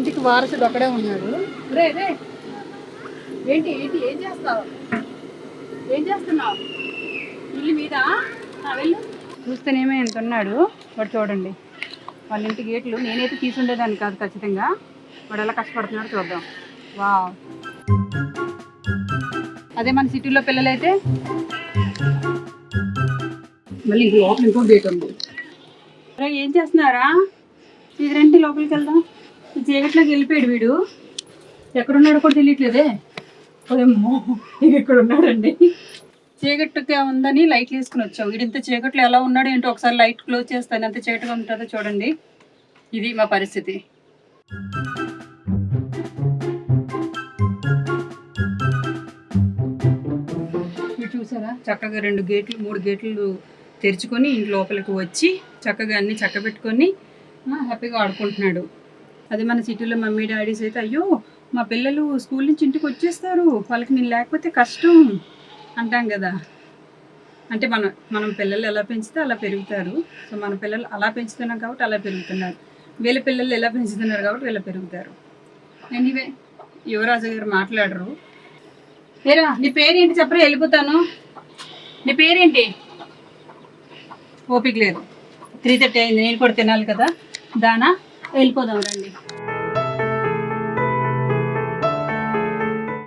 రాజుకి వారసుడు ఒకడే ఉన్నాడు. రే రే. ఏంటి ఏంటి ఏం చేస్తావు? ఏం చేస్తున్నావు? ఇల్లు మీద? వెళ్ళు. చూస్తేనేమో ఎంత ఉన్నాడు. వాడు చూడండి. వాళ్ళ ఇంటి గేట్లు నేనైతే తీసుండేదాన్ని కాదు ఖచ్చితంగా. వాడు ఎలా కష్టపడుతున్నాడు చూద్దాం. వా అదే మన సిటీలో పిల్లలైతే? మళ్ళీ ఇంకో లోపల ఇంకో గేట్ ఉంది. ఏం చేస్తున్నారా? ఇది రండి లోపలికి వెళ్దాం. ఈ చీకట్లోకి వెళ్ళిపోయాడు వీడు. ఎక్కడున్నాడో కూడా తెలియట్లేదే. ఓయమ్మో ఎక్కడున్నాడండి ఇక్కడ ఉన్నాడండి. చీకట్టుగా ఉందని లైట్లు వేసుకుని వచ్చాం వీడు ఇంత చీకట్లో ఎలా ఉన్నాడు ఏంటో ఒకసారి లైట్ క్లోజ్ చేస్తాను. ఎంత చీకటిగా ఉంటుందో చూడండి. ఇది మా పరిస్థితి. చూసారా? చక్కగా రెండు గేట్లు మూడు గేట్లు తెరుచుకొని ఇంటి లోపలికి వచ్చి చక్కగా అన్ని చక్కబెట్టుకొని హ్యాపీగా ఆడుకుంటున్నాడు. అదే మన సిటీలో మమ్మీ డాడీస్ అయితే అయ్యో మా పిల్లలు స్కూల్ నుంచి ఇంటికి వచ్చేస్తారు. వాళ్ళకి నేను లేకపోతే కష్టం అంటాం కదా. అంటే మనం మనం పిల్లలు ఎలా పెంచితే అలా పెరుగుతారు. సో మన పిల్లలు అలా పెంచుతున్నాం కాబట్టి అలా పెరుగుతున్నారు. వీళ్ళ పిల్లలు ఎలా పెంచుతున్నారు కాబట్టి వీళ్ళ పెరుగుతారు. ఎనీవే యువరాజు గారు మాట్లాడరు. ఏరా నీ పేరేంటి? చెప్పరా వెళ్ళిపోతాను. నీ పేరేంటి? ఓపిక లేదు. త్రీ థర్టీ అయింది నేను కూడా తినాలి కదా. దానా? వెళ్ళిపోదాం రండి.